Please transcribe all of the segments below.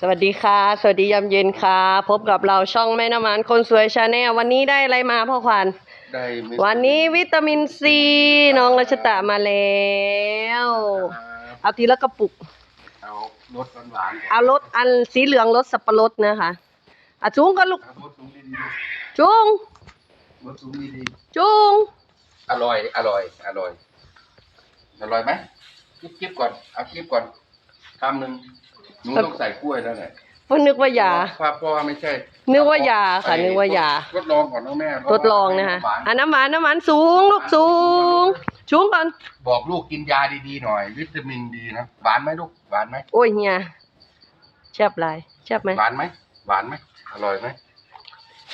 สวัสดีค่ะ สวัสดียามเย็นค่ะ พบกับเราช่องแม่น้ำมันคนสวยชาแนลวันนี้ได้อะไรมาพ่อขวัญได้ไม่วันนี้วิตามินซีน้องรัชตะมาแล้วเอาทีละกระปุก เอารสหวานๆก่อนเอารสอันสีเหลืองรสสับปะรดนะคะอะจุงกันลูกเอารสสูงดีจุงๆรสสูงดีจุงๆอร่อยอร่อยอร่อยอร่อยไหมคิบคิบก่อนเอาคิบก่อน คำหนึ่งหนูต้องใส่กล้วยแล้วแหละเพราะนึกว่ายาเพราะเพราะว่าไม่ใช่นึกว่ายาค่ะนึกว่ายาทดลองก่อนนะแม่ทดลองนะคะหวานอะน้ำหวานน้ำหวานสูงลูกสูงสูงก่อนบอกลูกกินยาดีๆหน่อย วิตามินดีนะหวานไหมลูกหวานไหมโอ้ยเฮียแซ่บไรแซ่บไหมหวานไหมหวานไหมอร่อยไหม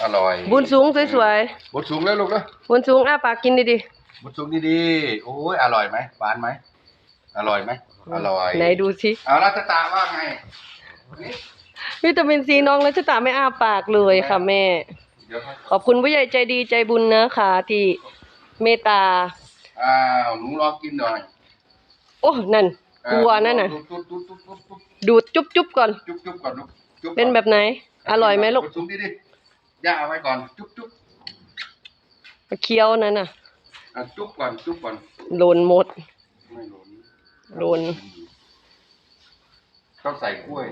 อร่อย บุญสูงสวยบุญสูงแล้วลูกนะๆบุญสูงอ้าปากกินดีบุญสูงดีๆโอ้ยอร่อยไหมหวานไหม อร่อยไหมๆอร่อย ไหนดูสิเอารัชตาว่าไงนี่วิตามินซีน้องรัชตาไม่อ้าปากเลยค่ะแม่เดี๋ยวให้ขอบคุณผู้ใหญ่ใจดีใจบุญนะคะที่เมตตา อ้าวหนูลองกินหน่อย โอ้ นั่นกลัวนั่นน่ะจุ๊บจุ๊บจุ๊บจุ๊บจุ๊บดูดจุ๊บจุ๊บก่อน จุ๊บจุ๊บก่อนลูกจุ๊บก่อเป็นแบบไหน อร่อยไหมลูกสูงดีดิย่าเอาไว้ก่อน จุ๊บจุ๊บเคี้ยวนั่นน่ะอะจุ๊บก่อน จุ๊บก่อนโลนหมดไม่หล่น หล่นต้องใส่กล้วย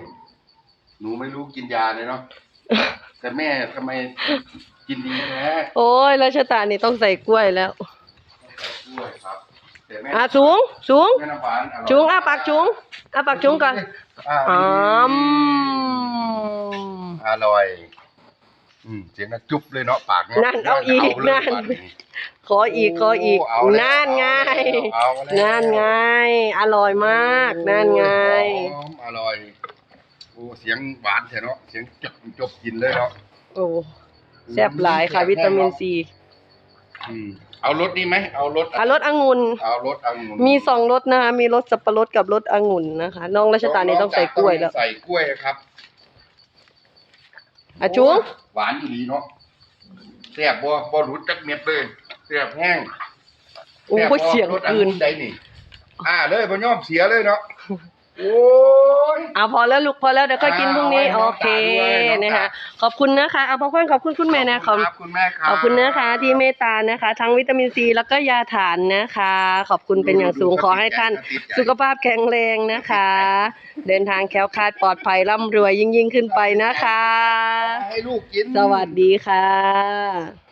หนูไม่รู้กินยาเลยเนาะ แต่แม่ทำไมกินดีแท้โอ้ยรัชตานี่ต้องใส่กล้วยแล้วใส่กล้วยครับแต่แม่อะสูง สูง แม่น้ำหวานอร่อยจุงอ้าปากจุงอ้าปากจุงก่อนอ้าวอืมอร่อย อืมเสียงน่ะจุ๊บเลยเนาะปากเยนั่นเอาอีกเลยนั่นปากขออีกขออีกโเอาแล้วนั่นไงเอาแล้วนั่นไง อร่อยมากนั่นไงหอมอร่อยโอ้เสียงหวานแท้เนาะเสียงจบจบกินเลยเนาะโอ้แซ่บหลายค่ะวิตามินซีอืมเอารสนี้ไหมเอารสอะรสองุ่นเอารสองุ่นมีสองรสนะคะมีรสสับปะรดกับรสองุ่นนะคะ น้องรัชตานี่ต้องใส่กล้วยแล้วใส่กล้วยครับ อะจุงหวานอีหลีเนาะแซ่บบ่บ่หลุดจักเม็ดเลยแซ่บแห้งโอ้ยเสียงรถคืนใดนี่อ่าเลยบ่ยอมเสียเลยเนาะโอ้ยเอาพอแล้วลูกพอแล้วเดี๋ยวค่อยกินพรุ่งนี้เอาโอไว้เคน้องตาด้วยน้องตานะคะขอบคุณนะคะเอาพ่อเพื่อนขอบคุณคุณแม่นะขอบครับคุณแม่ครับขอบคุณนะคะที่เมตตานะคะ ทั้งวิตามินซีแล้วก็ยาฐานนะคะ ขอบคุณเป็นอย่างสูงขอให้ท่าน สุขภาพแข็งแรงนะคะ เดินทางแคล้วคลาดปลอดภัยร่ำรวยยิ่งยิ่งๆขึ้นไปนะคะ ให้ลูกกิน สวัสดีค่ะ